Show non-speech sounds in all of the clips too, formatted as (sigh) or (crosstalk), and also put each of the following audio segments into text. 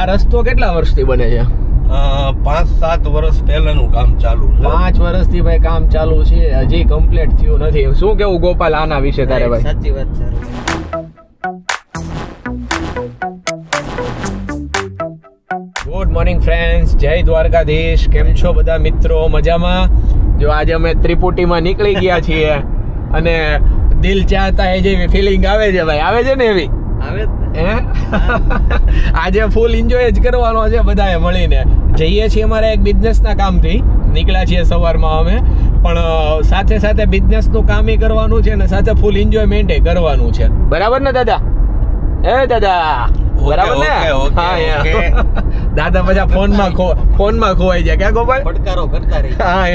આ રસ્તો કેટલા વર્ષથી બને છે? પાંચ સાત વર્ષ પહેલાનું કામ ચાલુ છે. પાંચ વર્ષથી ભાઈ કામ ચાલુ છે. હજી કમ્પ્લીટ થયું નથી. શું કેવું ગોપાલ આના વિશે તારે ભાઈ? સાચી વાત છે. ગુડ મોર્નિંગ ફ્રેન્ડ્સ જય દ્વારકાધીશ. કેમ છો બધા મિત્રો? મજામાં? જો આજે અમે ત્રિપુટીમાં નીકળી ગયા છીએ. અને દિલ ચાહતા એ જેવી ફિલિંગ આવે છે ભાઈ. આવે છે ને એવી? (laughs) આજે ફૂલ એન્જોય જ કરવાનો છે બધાએ મળીને. જઈએ છીએ અમારા એક બિઝનેસના કામથી. નીકળ્યા છીએ સવારમાં અમે. પણ સાથે સાથે બિઝનેસનું કામ ય કરવાનું છે અને સાથે ફૂલ એન્જોયમેન્ટ કરવાનું છે. બરાબર ને દાદા? એ દાદા? બરાબર ને? ઓકે, ઓકે, હા (laughs) દાદા બધા ફોનમાં ખો ફોનમાં ખોવાઈ જાય. ક્યાં ગોપાલ? પડકારો કરતા રહી હા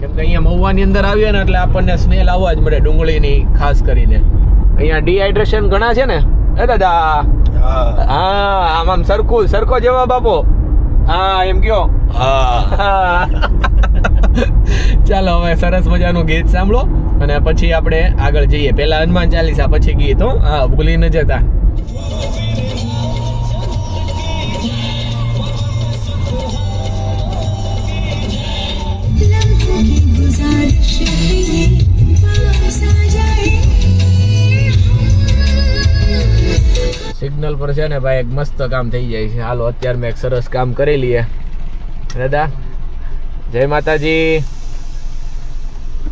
કેમ કે અહીંયા મહુવાની અંદર આવીએ ને એટલે આપણને સ્મેલ આવવા જ મળે ડુંગળીની ખાસ કરીને. અહીંયા ડિહાઇડ્રેશન ઘણા છે ને? એ દાદા. હા. આમ આમ સરખું સરખો જવાબ આપો. હા એમ કયો. (laughs) ચાલો હવે સરસ મજાનું ગીત સાંભળો અને પછી આપણે આગળ જઈએ. પહેલા હનુમાન ચાલીસા પછી ગીત હો. હા ભૂલી ન જતા. સિગ્નલ પર છે ને ભાઈ એક મસ્ત કામ થઈ જાય છે. હાલો અત્યારે મેં એક સરસ કામ કરી લઈએ. દાદા જય માતાજી.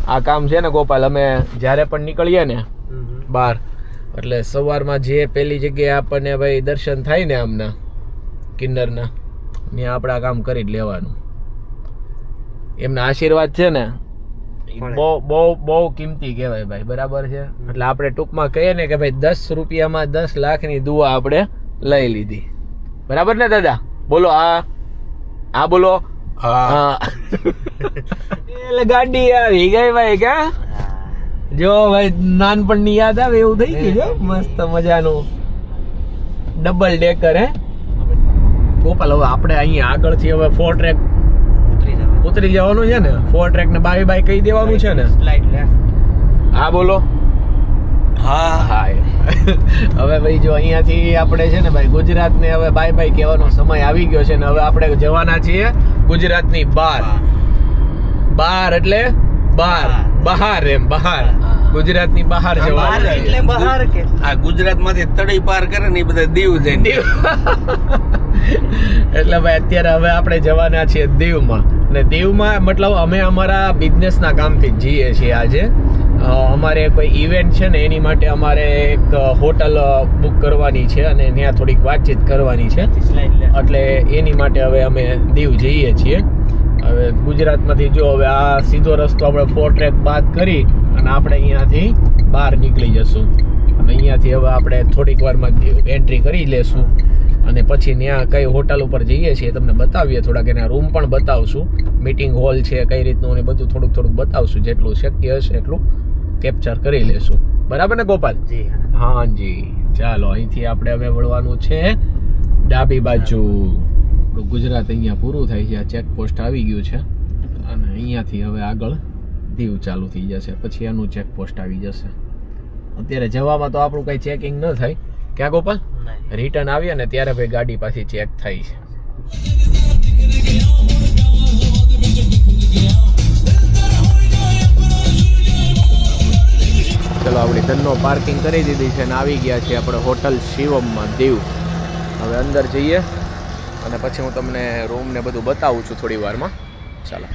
આ કામ છે ને ગોપાલ અમે જ્યારે પણ નીકળીએ ને બહાર એટલે સવારમાં જે પેલી જગ્યાએ આપણને ભાઈ દર્શન થાય ને આમના કિન્નરના ત્યાં આપણે આ કામ કરી જ લેવાનું. એમના આશીર્વાદ છે ને બહુ બહુ બહુ કિંમતી કહેવાય ભાઈ બરાબર છે? એટલે આપણે ટૂંકમાં કહીએ ને કે ભાઈ દસ રૂપિયામાં દસ લાખની દુઆ આપણે લઈ લીધી. બરાબર ને દાદા? બોલો આ આ બોલો. એટલે ગાડી આવી ગઈ ભાઈ કે? જો ભાઈ નાનપણની યાદ આવે એવું થઈ ગયું છે મસ્ત મજાનું. ડબલ ડેકર હે? ગોપાલ હવે આપણે અહીંયા આગળથી હવે ફોર ટ્રેક ઉતરી જવાનું છે ને ફોર ટ્રેક ને બાય બાય કહી દેવાનું છે ને. સ્લાઇડ લેફ્ટ હા બોલો. હા. હા હવે ભાઈ જો અહીંયાથી આપણે છે ને ભાઈ ગુજરાતને હવે બાય બાય કહેવાનો સમય આવી ગયો છે ને હવે આપણે જવાના છીએ ગુજરાતની બહાર. બહાર. એટલે બહાર. બહાર. એમ બહાર. ગુજરાતની બહાર બહાર જવાનું એટલે બહાર કે? આ ગુજરાતમાંથી તળી પાર કરે ને એ બધા દીવ જઈને દીવ. (laughs) એટલે ભાઈ અત્યારે હવે આપણે જવાના છીએ દીવમાં. અને દીવમાં મતલબ અમે અમારા બિઝનેસના કામથી જ જઈએ છીએ આજે. અમારે કોઈ ઇવેન્ટ છે ને એની માટે અમારે એક હોટલ બુક કરવાની છે અને ત્યાં થોડીક વાતચીત કરવાની છે. એટલે એની માટે હવે અમે દીવ જઈએ છીએ. હવે ગુજરાતમાંથી જો હવે આ સીધો રસ્તો આપણે ફોર ટ્રેક બાદ કરી અને આપણે અહીંયાથી બહાર નીકળી જશું. અને અહીંયાથી હવે આપણે થોડીક વારમાં એન્ટ્રી કરી લેશું. અને પછી ત્યાં કઈ હોટલ ઉપર જઈએ છીએ તમને બતાવીએ. થોડાક એના રૂમ પણ બતાવશું. મીટિંગ હોલ છે કઈ રીતનું અને બધું થોડુંક થોડુંક બતાવશું. જેટલું શક્ય હશે એટલું કેપ્ચર કરી લેશું. બરાબર ને ગોપાલ? જી હાજી ચાલો અહીંથી આપણે હવે વળવાનું છે ડાબી બાજુ. ગુજરાત અહીંયા પૂરું થાય છે. આ ચેકપોસ્ટ આવી ગયું છે. અને અહીંયાથી હવે આગળ દીવ ચાલુ થઈ જશે. પછી એનું ચેકપોસ્ટ આવી જશે. અત્યારે જવામાં તો આપણું કંઈ ચેકિંગ ન થાય. ક્યાં ગોપાલ? રિટર્ન આવીએ ને ત્યારે ભાઈ ગાડી પાછી ચેક થાય છે. ચલો આપણી ધનનો પાર્કિંગ કરી દીધી છે અને આવી ગયા છીએ આપણે હોટલ શિવમમાં દીવ. હવે અંદર જઈએ અને પછી હું તમને રૂમ ને બધું બતાવું છું થોડી વારમાં. ચાલો.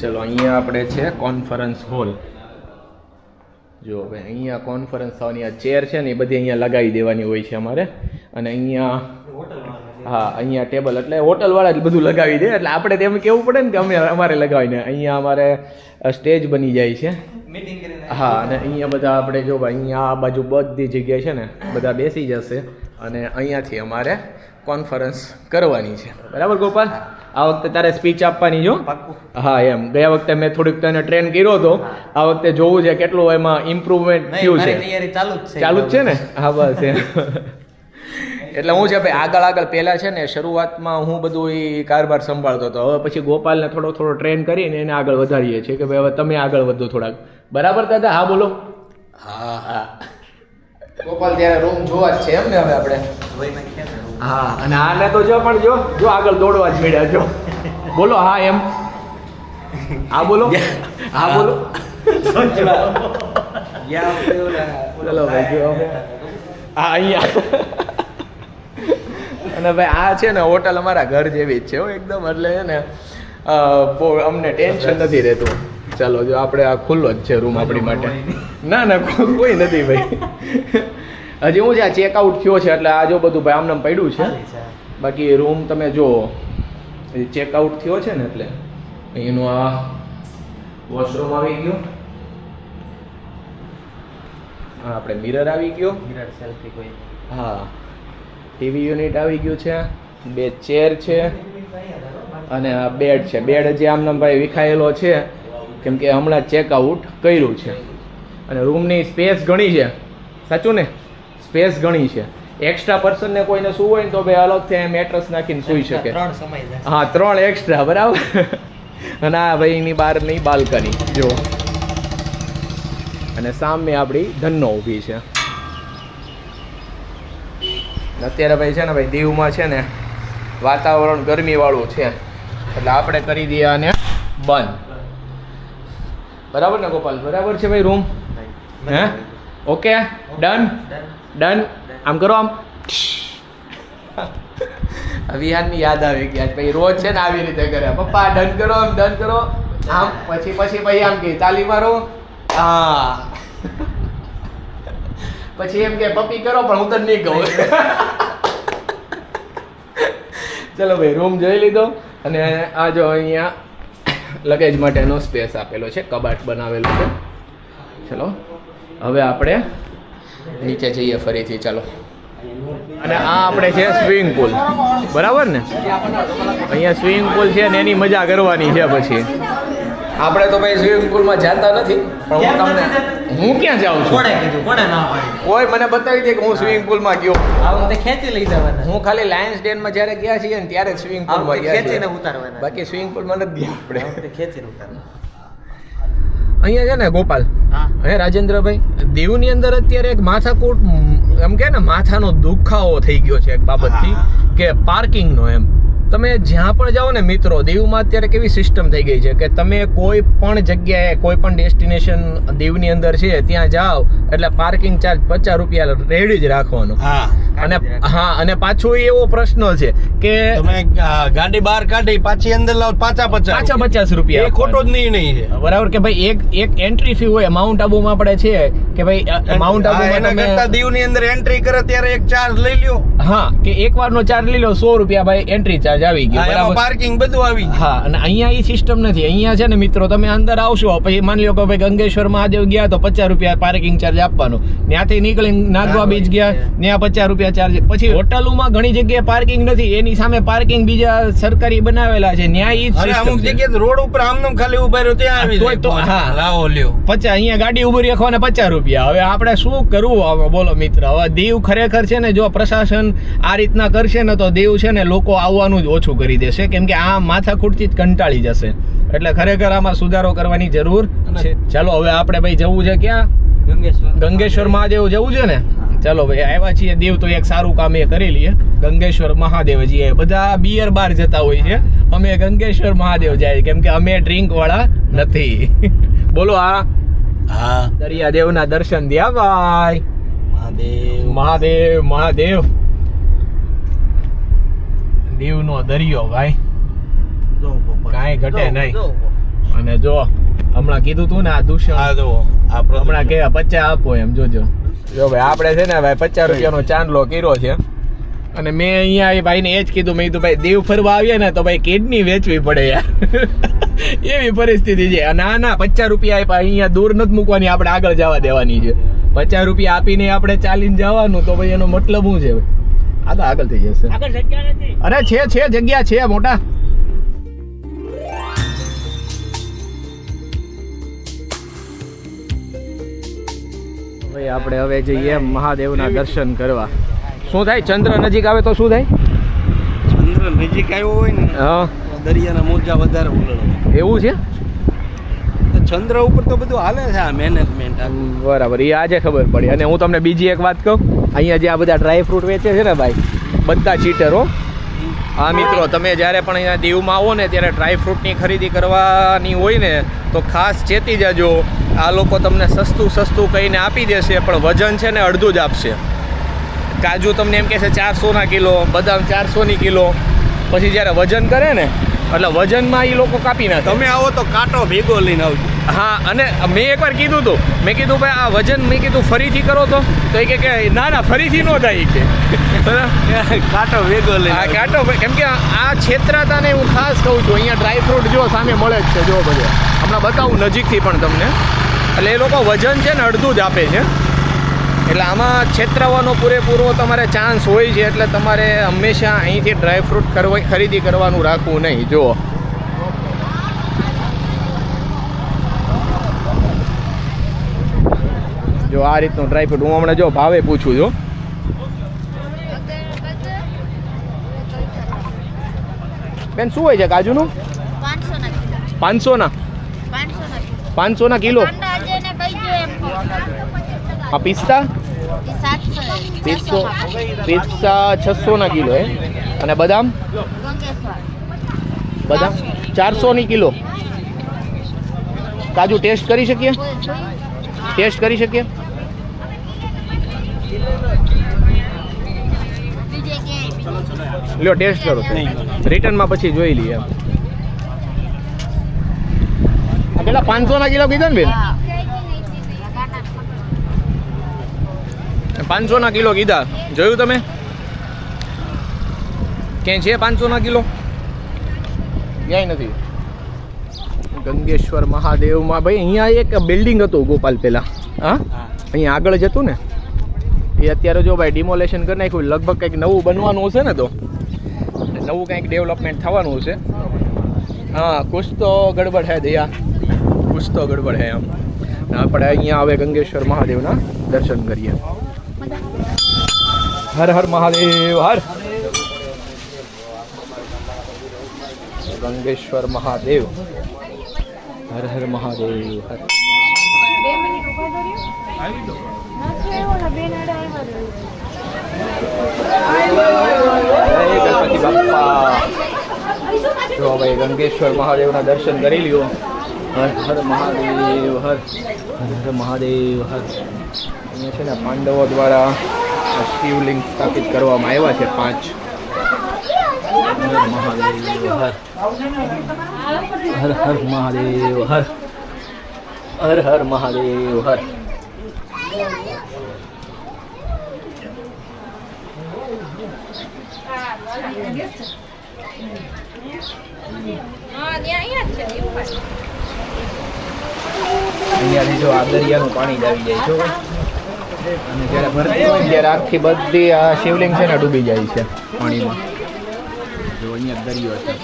ચલો અહીંયા આપણે છે કોન્ફરન્સ હોલ જો હવે અહીંયા કોન્ફરન્સ થવાની આ ચેર છે ને એ બધી અહીંયા લગાવી દેવાની હોય છે અમારે. અને અહીંયા હા અહીંયા ટેબલ એટલે હોટલવાળા જ બધું લગાવી દે. એટલે આપણે તેમ કેવું પડે ને કે અમે અમારે લગાવીને અહીંયા અમારે સ્ટેજ બની જાય છે. હા અને અહીંયા બધા આપણે જો ભાઈ અહીંયા આ બાજુ બધી જગ્યાએ છે ને બધા બેસી જશે. અને અહીંયાથી અમારે કોન્ફરન્સ કરવાની છે. બરાબર ગોપાલ? આ વખતે તારે સ્પીચ આપવાની જો? હા એમ. ગયા વખતે મેં થોડીક તને ટ્રેન કર્યો હતો. આ વખતે જોવું છે કેટલું એમાં ઇમ્પ્રુવમેન્ટ થયું છે. ચાલુ જ છે ચાલુ જ છે ને? હા બસ એમ. એટલે હું છે ભાઈ આગળ આગળ પહેલાં છે ને શરૂઆતમાં હું બધું એ કારભાર સંભાળતો હતો. હવે પછી ગોપાલને થોડો થોડો ટ્રેન કરીને એને આગળ વધારીએ છીએ કે ભાઈ હવે તમે આગળ વધો થોડાક. બરાબર દાદા? હા બોલો. હા હા. ગોપાલ ત્યારે રૂમ જોવા જ છે એમ ને હવે આપણે? હા અને આને તો જો પણ જો જો આગળ દોડવા જ મળ્યા જો. બોલો હા એમ. હા બોલો. હા બોલો. ચલો ભાઈ જો. હા અહીંયા. અને ભાઈ આ છે ને હોટલ અમારા ઘર જેવી જ છે હો એકદમ. એટલે છે ને અમને ટેન્શન નથી રહેતું. ચાલો જો આપણે આ ખુલ્લો જ છે રૂમ આપણી માટે. ના ના કોઈ નથી ભાઈ. હજી હું છે આ ચેકઆઉટ થયો છે એટલે આ જો બધું ભાઈ આમને પડ્યું છે. બાકી રૂમ તમે જો ચેકઆઉટ થયો છે ને એટલે અહીંનું આ વોશરૂમ આવી ગયો. હા આપણે મિરર આવી ગયો. સેલ્ફી કોઈ. હા. ટીવી યુનિટ આવી ગયું છે. બે ચેર છે. અને આ બેડ છે. બેડ જે આમને ભાઈ વિખાયેલો છે. કેમ કે હમણાં ચેકઆઉટ કર્યું છે. અને રૂમની સ્પેસ ઘણી છે. સાચું ને? સ્પેસ ઘણી છે. એક્સ્ટ્રા પર્સનને કોઈને શું હોય ને તો ભાઈ અલગથી મેટ્રસ નાખીને સૂઈ શકે. ત્રણ હા ત્રણ એક્સ્ટ્રા બરાબર? અને આ ભાઈ ભાઈની બહારની બાલ્કની જો. અને સામે આપણી ધનનો ઊભી છે. અત્યારે ભાઈ છે ને ભાઈ દીવમાં છે ને વાતાવરણ ગરમીવાળું છે. એટલે આપણે કરી દઈએ આને બંધ. બરાબર ને ગોપાલ? બરાબર છે ભાઈ રૂમ હે? ઓકે ડન ડન આમ કરો આમ. વિહાનની યાદ આવી ગયા આજ ભાઈ રોજ છે ને આવી રીતે કરે. પપ્પા ડન કરો આમ ડન કરો. આમ, પછી પછી પછી આમ કે તાલી મારો. હા. પછી એમ કે, પપ્પી, કરો, પણ હું તને નહીં કહું. ચલો ભાઈ રૂમ જોઈ લીધો. અને આ જો અહીંયા લગેજ માટેનો સ્પેસ આપેલો છે. કબાટ બનાવેલો છે. ચલો. હવે આપણે નીચે જઈએ ફરીથી ચાલો. અને આ આપણે છે સ્વિમિંગ પુલ. બરાબર ને? અહીંયા સ્વિમિંગ પુલ છે ને એની મજા કરવાની છે પછી. આપણે તો ભાઈ સ્વિમિંગ પુલમાં જતા નથી પણ હું તમને હું ક્યાં જાઉં છું? કોણે કીધું? કોણે ના પાડી? કોઈ મને બતાવી દે કે હું સ્વિમિંગ પુલમાં ગયો. આ વખતે ખેંચી લઈ જવાના. હું ખાલી લાયન્સ ડેનમાં જ્યારે ગયા છીએ ને ત્યારે સ્વિમિંગ પુલમાં ગયા ખેંચીને ઉતારવાના. બાકી સ્વિમિંગ પુલમાં નથી ગયા આપણે. ખેંચીને ઉતારવાના. અહીંયા છે ને ગોપાલ. હા. રાજેન્દ્રભાઈ? દીવની અંદર અત્યારે એક માથાકૂટ એમ કે ને માથાનો દુખાવો થઈ ગયો છે એક બાબતથી કે પાર્કિંગનો એમ. તમે જ્યાં પણ જાઓ ને મિત્રો દીવમાં અત્યારે કેવી સિસ્ટમ થઈ ગઈ છે કે તમે કોઈ પણ જગ્યાએ કોઈ પણ ડેસ્ટિનેશન દીવની અંદર છે ત્યાં જાઓ એટલે પાર્કિંગ ચાર્જ પચાસ રૂપિયા રેડી જ રાખવાનો. હા અને હા અને પાછો એવો પ્રશ્ન છે કે તમે ગાડી બહાર કાઢી પાછી અંદર લાવો પાછા પચાસ પાછા પચાસ રૂપિયા ખોટો જ નહીં નહીં છે. બરાબર કે ભાઈ એક એક એન્ટ્રી ફી હોય માઉન્ટ આબુમાં આપણે છે કે ભાઈ માઉન્ટ આબુમાં તમે દીવની અંદર એન્ટ્રી કરે ત્યારે એક ચાર્જ લઈ લ્યો. હા કે એક વારનો ચાર્જ લઈ લો સો રૂપિયા ભાઈ એન્ટ્રી ચાર્જ આવી ગયું બરાબર. પાર્કિંગ બધું આવી હા અને અહીંયા એ સિસ્ટમ નથી. અહીંયા છે ને મિત્રો તમે અંદર આવશો પછી માની લો કે ભાઈ ગંગેશ્વર મહાદેવ ગયા તો પચાસ રૂપિયા પાર્કિંગ ચાર્જ આપવાનો. ત્યાંથી નીકળી નાગવા બીચ ગયા ત્યાં પચાસ રૂપિયા ચાર્જ પછી હોટલોમાં ઘણી જગ્યાએ પાર્કિંગ નથી એની સામે પાર્કિંગ બીજા સરકારી બનાવેલા છે ત્યાં જ system અમુક જગ્યાએ રોડ ઉપર આમનું ખાલી ઊભા રહ્યો ત્યાં આવી તો- હા. લાવો લ્યો. પચાસ અહીંયા ગાડી ઊભી રાખવાને પચાસ રૂપિયા. હવે આપણે શું કરવું હવે? બોલો મિત્ર. હવે દીવ ખરેખર છે ને જો પ્રશાસન આ રીતના કરશે ને તો દીવ છે ને લોકો આવવાનું જ ઓછું કરી દેશે. કેમ કે આ માથાકૂટથી જ કંટાળી જશે. એટલે ખરેખર આમાં સુધારો કરવાની જરૂર છે. ચાલો હવે આપણે ભાઈ જવું છે ક્યાં? ગંગેશ્વર. ગંગેશ્વર મહાદેવ જવું છે ને? ચાલો ભાઈ આવ્યા છીએ. દેવ તો એક સારું કામ એ કરી લઈએ ગંગેશ્વર મહાદેવજી એ બધા બિયર બાર જતા હોય છે. અમે ગંગેશ્વર મહાદેવ જાય. કેમ કે અમે ડ્રિંક વાળા નથી. (laughs) બોલો આ હા. દરિયાદેવના દર્શન દ્યા ભાઈ. મહાદેવ. મહાદેવ મહાદેવ. દીવનો દરિયો ભાઈ. કાંઈ ઘટે નહીં. અને જો હમણાં કીધું તું ને આ દૂષણ. હમણાં કે પચાસ આપો એમ જોજો. જો ભાઈ આપણે છે ને ભાઈ પચાસ રૂપિયાનો ચાંદલો કર્યો છે. અને મેં અહીંયા એ ભાઈને એ જ કીધું મેં કીધું ભાઈ દીવ ફરવા આવીએ ને તો ભાઈ કિડની વેચવી પડે યાર. (laughs) એવી પરિસ્થિતિ છે. અને ના ના પચાસ રૂપિયા આપ્યા. અહીંયા દૂર નથી મૂકવાની આપણે આગળ જવા દેવાની છે. પચાસ રૂપિયા આપીને આપણે ચાલીને જવાનું તો ભાઈ એનો મતલબ શું છે આ તો આગળ થઈ જશે. આગળ જગ્યા નથી. અરે છે છે જગ્યા છે મોટા. ભાઈ આપણે હવે જઈએ મહાદેવના દર્શન કરવા. શું થાય? ચંદ્ર નજીક આવે તો શું થાય? ચંદ્ર નજીક આવ્યો હોય ને હા. દરિયાના મોજા વધારે ઉલળે. એવું છે? ચંદ્ર ઉપર તો બધું હાલે છે આ મેનેજમેન્ટ બરાબર એ આજે ખબર પડી. અને હું તમને બીજી એક વાત કહું. અહીંયા જે આ બધા ડ્રાય ફ્રૂટ વેચે છે ને ભાઈ, બધા ચીટરો હા. મિત્રો, તમે જ્યારે પણ અહીંયા દીવમાં આવો ને ત્યારે ડ્રાયફ્રૂટની ખરીદી કરવાની હોય ને, તો ખાસ ચેતી જજો. આ લોકો તમને સસ્તું સસ્તું કહીને આપી દેશે, પણ વજન છે ને અડધું જ આપશે. કાજુ તમને એમ કહેશે ચારસોના કિલો, બદામ ચારસોની કિલો. પછી જ્યારે વજન કરે ને એટલે વજનમાં એ લોકો કાપી નાખે. તમે આવો તો કાંટો ભેગો લઈને આવજો. હા અને મેં એકવાર કીધું હતું મેં કીધું ભાઈ આ વજન મેં કીધું ફરીથી કરો તો. તો એ કે ના ના ફરીથી ન થાય કે? કાંટો ભેગો લઈને હા કાંટો ભાઈ, કેમ કે આ છેતરાતાને હું ખાસ કહું છું અહીંયા ડ્રાયફ્રૂટ જો સામે મળે જ છે જો બધે. હમણાં બતાવું નજીકથી પણ તમને. એટલે એ લોકો વજન છે ને અડધું જ આપે છે. એટલે આમાં છેતરાવાનો પૂરેપૂરો તમારે ચાન્સ હોય છે એટલે તમારે હંમેશા અહીંથી ડ્રાયફ્રૂટ કરવા ખરીદી કરવાનું રાખવું નહીં જુઓ. જો આ રીતનું ડ્રાયફ્રૂટ હું હમણાં જો ભાવે પૂછું છું. બેન શું હોય છે કાજુનું? પાંચસો ના પાંચસો ના કિલો. આ પિસ્તા? સાતસો પીસા છસોના કિલો એ અને બદામ? બદામ? ચારસોની કિલો. કાજુ ટેસ્ટ કરી શકીએ? ટેસ્ટ કરી શકીએ? લ્યો, ટેસ્ટ કરો રિટર્નમાં પછી જોઈ લઈએ. પેલા પાંચસો પાંચસોના કિલો કીધો ને બેન? પાંચસોના કિલો કીધા. જોયું તમે? ક્યાંય છે પાંચસોના કિલો? ક્યાંય નથી. ગંગેશ્વર મહાદેવમાં ભાઈ અહીંયા એક બિલ્ડિંગ હતું ગોપાલ પહેલાં હા? અહીંયા આગળ જતું ને? એ અત્યારે જો ભાઈ ડિમોલેશન કરી નાખ્યું લગભગ કંઈક નવું બનવાનું હશે ને તો? નવું કંઈક ડેવલપમેન્ટ થવાનું હશે. હા કુછ તો ગડબડ હે દયા. કુછ તો ગડબડ હે એમ. ને આપણે અહીંયા આવે ગંગેશ્વર મહાદેવના દર્શન કરીએ. હર હર મહાદેવ હર ગંગેશ્વર મહાદેવ હર હર મહાદેવ હર જય ગણપતિ બાપ્પા જો ભાઈ ગંગેશ્વર મહાદેવના દર્શન કરી લ્યો હર હર મહાદેવ હર હર હર મહાદેવ હર અહીંયા છે ને પાંડવો દ્વારા આ શિવલિંગ સ્થાપિત કરવામાં આવ્યા છે પાંચ. હર મહાદેવ હર હર હર મહાદેવ હર. હર હર મહાદેવ હર. અહીંયાથી જો આ દરિયાનું પાણી જ આવી જાય છે આખી બધી આ શિવલિંગ છે ને ડૂબી જાય છે પાણીમાં. જો અહીંયા દરિયો છે.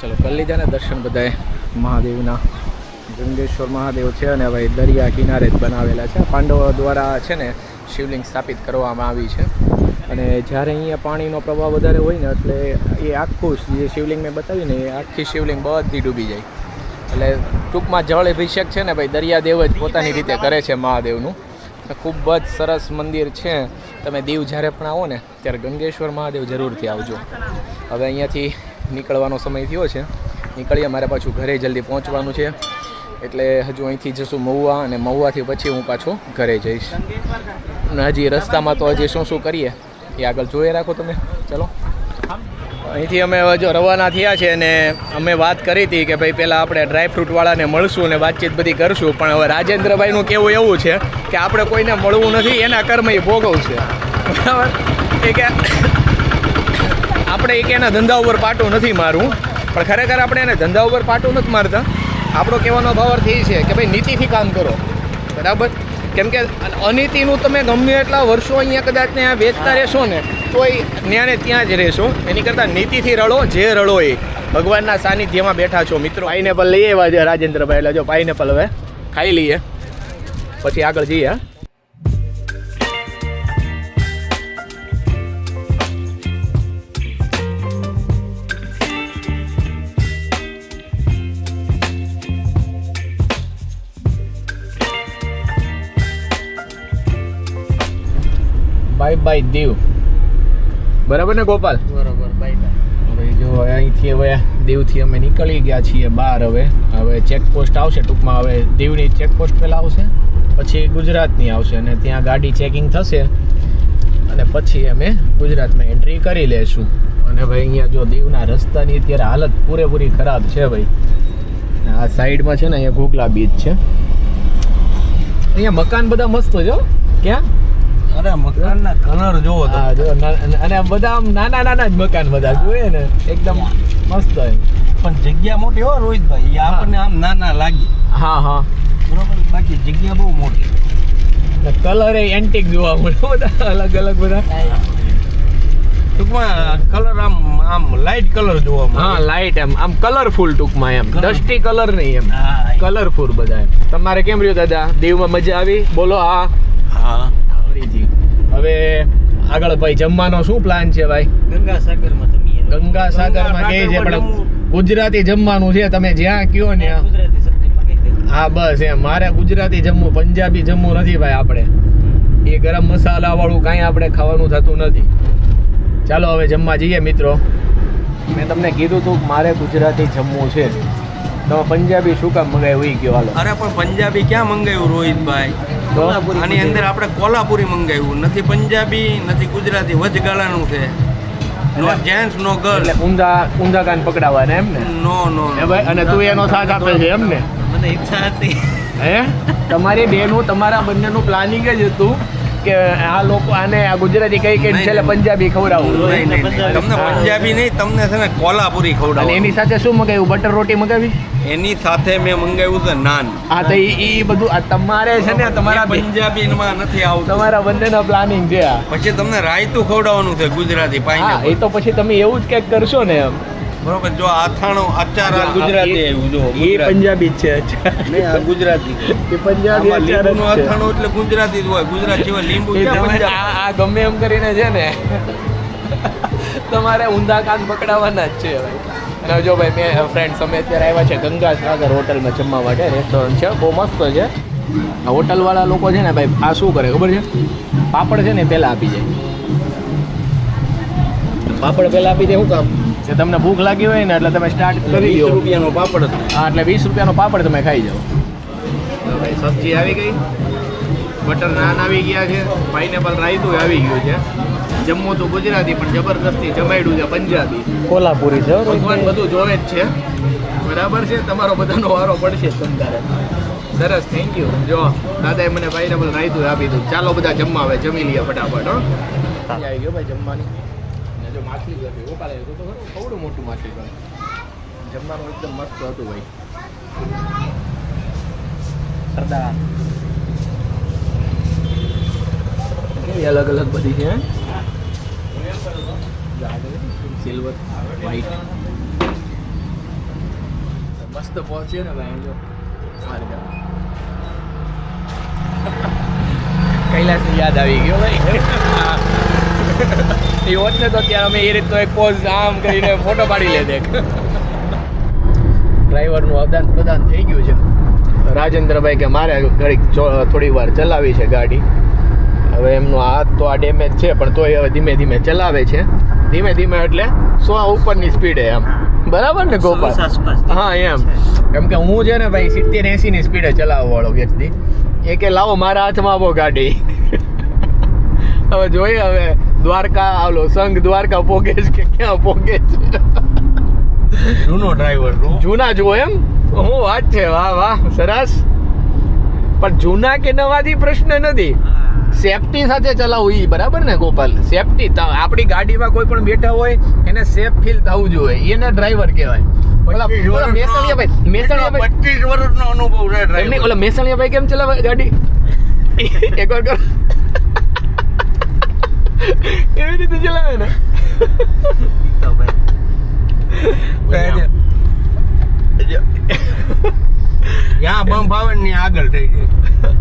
ચલો, કરી લીધા દર્શન બધાએ મહાદેવના. ગંગેશ્વર મહાદેવ છે અને હવે દરિયા કિનારે જ બનાવેલા છે. પાંડવો દ્વારા છે ને શિવલિંગ સ્થાપિત કરવામાં આવી છે. અને જ્યારે અહીંયા પાણીનો પ્રવાહ વધારે હોય ને એટલે એ આખું જે શિવલિંગ મેં બતાવ્યું ને એ આખી શિવલિંગ બધી ડૂબી જાય. એટલે ટૂંકમાં જળ અભિષેક છે ને ભાઈ દરિયાદેવ જ પોતાની રીતે કરે છે મહાદેવનું. ખૂબ જ સરસ મંદિર છે. તમે દીવ જ્યારે પણ આવો ને, ત્યારે ગંગેશ્વર મહાદેવ જરૂરથી આવજો. હવે અહીંયાથી નીકળવાનો સમય થયો છે. નીકળીએ, મારે પાછું ઘરે જલ્દી પહોંચવાનું છે. એટલે હજુ અહીંથી જશું મહુવા અને મહુવાથી પછી હું પાછો ઘરે જઈશ. અને હજી રસ્તામાં તો હજી શું શું કરીએ એ આગળ જોઈ રાખો તમે. ચલો. અહીંથી અમે હજુ રવાના થયા છે અને અમે વાત કરી હતી કે ભાઈ પહેલાં આપણે ડ્રાયફ્રૂટવાળાને મળશું અને વાતચીત બધી કરશું. પણ હવે રાજેન્દ્રભાઈનું કહેવું એવું છે કે આપણે કોઈને મળવું નથી, એના કર્મ એ ભોગવશે. બરાબર? એ કે આપણે એક એના ધંધા ઉપર પાટું નથી મારવું. પણ ખરેખર આપણે એને ધંધા ઉપર પાટું નથી મારતા. આપણો કહેવાનો ભાવ અર્થ એ છે કે ભાઈ નીતિથી કામ કરો. બરાબર? કેમ કે અનીતિનું તમે ગમે એટલા વર્ષો અહીંયા કદાચ ત્યાં વેચતા રહેશો ને, તોય ન્યાને ત્યાં જ રહેશો. એની કરતાં નીતિથી રડો, જે રડો એ. ભગવાનના સાનિધ્યમાં બેઠા છો મિત્રો. પાઇનેપલ લઈ આવ્યા છે રાજેન્દ્રભાઈ. એટલે જો પાઇનેપલ હવે. ખાઈ લઈએ. પછી આગળ જઈએ, હા? બાય બાય દીવ બરાબર ને ગોપાલ? બરાબર બાય બાય હવે જો અહીંથી હવે દીવથી અમે નીકળી ગયા છીએ બહાર હવે. હવે ચેકપોસ્ટ આવશે ટૂંકમાં. હવે દીવની ચેકપોસ્ટ પહેલાં આવશે પછી ગુજરાતની આવશે અને ત્યાં ગાડી ચેકિંગ થશે. અને પછી અમે ગુજરાતમાં એન્ટ્રી કરી લેશું. અને ભાઈ અહીંયા જો દીવના રસ્તાની અત્યારે હાલત પૂરેપૂરી ખરાબ છે ભાઈ. આ સાઈડમાં છે ને અહીંયા ઘોઘલા બીચ છે. અહીંયા મકાન બધા મસ્ત જો ક્યાં? અરે મકાનના કલર જોવો હા જો અને- બધા આમ નાના નાના જ મકાન બધા જોઈએ ને એકદમ મસ્ત હોય. પણ જગ્યા મોટી હો રોહિતભાઈ આપણને આમ નાના લાગી. હા હા. બરોબર? બાકી જગ્યા બહુ મોટી. કલર એ એન્ટિક જોવા મળે બધા અલગ અલગ બધા. ટૂંકમાં કલર આમ આમ લાઇટ કલર જોવા મળે. હા લાઇટ એમ. આમ કલરફુલ ટૂંકમાં એમ. ડસ્ટી કલર નહીં એમ. હા કલરફુલ બધા એમ. તમારે કેમ રહ્યું દાદા? દેવમાં મજા આવી? બોલો હા. હા. હવે આગળ ભાઈ જમવાનો શું પ્લાન છે ભાઈ? ગંગા સાગરમાં તમે ગંગા સાગરમાં કે છે પણ ગુજરાતી જમવાનું છે તમે જ્યાં કયો ને હા બસ એમ. મારે ગુજરાતી જમવું પંજાબી જમવું નથી ભાઈ આપણે. એ ગરમ મસાલા વાળું કાંઈ આપણે ખાવાનું થતું નથી. ચાલો હવે જમવા જઈએ મિત્રો. મેં તમને કીધું હતું કે મારે ગુજરાતી જમવું છે. તમે પંજાબી શું કામ મંગાવ્યું? એ કયો હાલો. અરે પણ પંજાબી ક્યાં મંગાવ્યું રોહિતભાઈ? આની અંદર આપણે કોલ્હાપુરી મંગાવ્યું. નથી પંજાબી નથી ગુજરાતી વચગાળાનું છે. નો જેન્ટ્સ નો ગર્લ ઊંધા ઊંધા કાન ને એમ ને નો નો ભાઈ અને તું એનો સાથ આપે છે એમ ને મને ઈચ્છા હતી. હે? તમારી બેનું તમારા બંનેનું પ્લાનિંગ જ હતું. કે આ લોકો આને આ ગુજરાતી કઈ કઈ છેલ્લે પંજાબી ખવડાવવું નહીં નહીં નહીં. તમને પંજાબી નહીં તમને છે ને કોલ્હાપુરી અને એની સાથે શું મંગાવ્યું? બટર રોટી મંગાવી? એની સાથે મેં મંગાવ્યું છે નાન. હા તો એ બધું આ તમારે છે ને તમારા પંજાબીમાં નથી આવતું. તમારા બંનેનો પ્લાનિંગ છે આ. પછી તમને રાયતું ખવડાવવાનું છે ગુજરાતી પાઈ એ તો પછી તમે એવું જ કંઈક કરશો ને એમ. બરોબર જો આથાણું અચાર ગુજરાતી આવ્યું જો એ પંજાબી જ છે અચ્છા. નહીં આ ગુજરાતી. એ પંજાબી લીંબુનું છે. અથાણું એટલે ગુજરાતી જ હોય ગુજરાત જેવા લીંબુ? આ આ ગમે એમ કરીને છે ને તમારે ઊંધા કાન પકડાવવાના જ છે અને જો ભાઈ મેં ફ્રેન્ડ અમે અત્યારે આવ્યા છે ગંગા સાગર હોટલમાં જમવા માટે રેસ્ટોરન્ટ છે બહુ મસ્ત છે. આ હોટલવાળા લોકો છે ને ભાઈ આ શું કરે ખબર છે? પાપડ છે ને પહેલાં આપી જાય પાપડ પહેલાં આપી દે શું કામ? કે તમને ભૂખ લાગી હોય ને એટલે તમે સ્ટાર્ટ કરી દો. રૂપિયાનો પાપડ જ. હા એટલે વીસ રૂપિયાનો પાપડ તમે ખાઈ જાઓ. ભાઈ સબ્જી આવી ગઈ. બટર નાન આવી ગયા છે. પાઇનેપલ રાયતું આવી ગયું છે. જમવું તો ગુજરાતી પણ જબરદસ્તી જમાડ્યું છે પંજાબી. કોલ્હાપુરી છે ભગવાન બધું જોવે જ છે. બરાબર છે? તમારો બધાનો વારો પડશે જ તમતારે સરસ થેન્ક યુ જો દાદાએ મને પાઇનેપલ રાયતું આપી દીધું. ચાલો બધા જમવા આવે જમી લઈએ ફટાફટ હો. આવી ગયો ભાઈ જમવાની? જો તો ખરું કવડું મોટું માછલી જમવાનું એકદમ મસ્ત હતું ભાઈ. સરદાર. કેવી અલગ અલગ બધી છે સિલ્વર વ્હાઈટ મસ્ત પહોંચે ને ભાઈ જો. (laughs) કૈલાસ યાદ આવી ગયો ભાઈ. (laughs) એ હોત ને તો ત્યારે અમે એ રીતનો એક પોઝ આમ કરીને ફોટો પાડી લે દેખ. ડ્રાઈવરનું અવદાન પ્રદાન થઈ ગયું છે. રાજેન્દ્રભાઈ કે મારે ઘડીક થોડી વાર ચલાવી છે ગાડી. હવે એમનો હાથ તો આ ડેમેજ છે પણ તોય હવે ધીમે ધીમે ચલાવે છે. ધીમે ધીમે એટલે સો ઉપરની સ્પીડે એમ. બરાબર ને ગોપાલ? હા એમ. કેમ કે હું છે ને ભાઈ સિત્તેર એસી ની સ્પીડે ચલાવવા વાળો વ્યક્તિ. એ કે લાવો મારા હાથમાં આવો ગાડી. (laughs) હવે જોઈએ હવે. દ્વારકા આવલો સંઘ દ્વારકા પોગે છે કે ક્યાં પોગે છે? જૂનો ડ્રાઈવર જૂના જુઓ એમ? હું વાત છે વાહ વાહ સરસ. પણ જૂના કે નવાથી પ્રશ્ન નથી. સેફટી સાથે ચલાવવું એ બરાબર ને ગોપાલ? સેફટી આપણી ગાડીમાં કોઈ પણ બેઠા હોય એને સેફ ફીલ થવું જોઈએ. એને ડ્રાઈવર કહેવાય. મેસણિયા ભાઈ કેમ ચલાવે ગાડી? (laughs) એક વાર એવી રીતે ચલાવે ને તો ભાઈ જ્યાં બમ્પ આવે ને આગળ થઈ જાય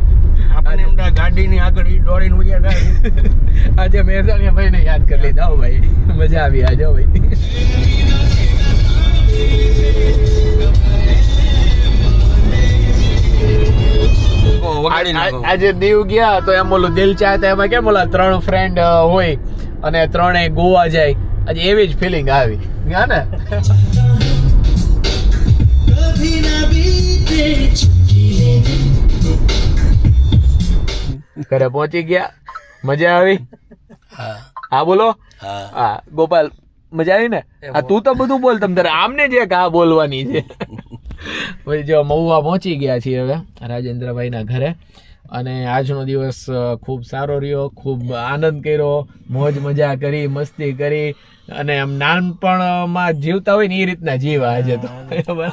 આપણે એમ ગાડીની આગળ ઈ દોડીને ઉયા થાય આજે મેસણિયા ભાઈને યાદ કરી લીધા હો ભાઈ મજા આવી આજે ભાઈ આજે દીવ ગયા તો એમ ઓલું દિલ ચાહતા એમાં કેમ ઓલા ત્રણ ફ્રેન્ડ હોય અને ત્રણે ગોવા જાય. આજે એવી જ ફિલિંગ આવી. ગયા ને? ઘરે પહોંચી ગયા. મજા આવી? હા. બોલો. હા. હા ગોપાલ મજા આવી ને? હા તું તો બધું બોલ તમ તારે આમને જે કા બોલવાની છે. પછી જો મહુવા પહોંચી ગયા છીએ હવે રાજેન્દ્રભાઈના ઘરે. અને આજનો દિવસ ખૂબ સારો રહ્યો ખૂબ આનંદ કર્યો મોજ મજા કરી મસ્તી કરી. અને આમ નાનપણમાં જીવતા હોય ને એ રીતના જીવા આજે તો. બરાબર?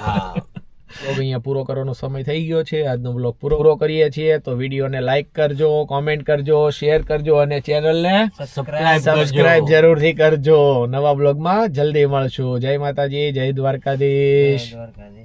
અહીંયા પૂરો કરવાનો સમય થઈ ગયો છે. આજનો બ્લોગ પૂરો કરીએ છીએ. તો વિડીયોને લાઈક કરજો કોમેન્ટ કરજો શેર કરજો અને ચેનલને સબસ્ક્રાઇબ જરૂરથી કરજો. નવા બ્લોગમાં જલ્દી મળશું. જય માતાજી જય દ્વારકાધીશ. દ્વારકાધીશ.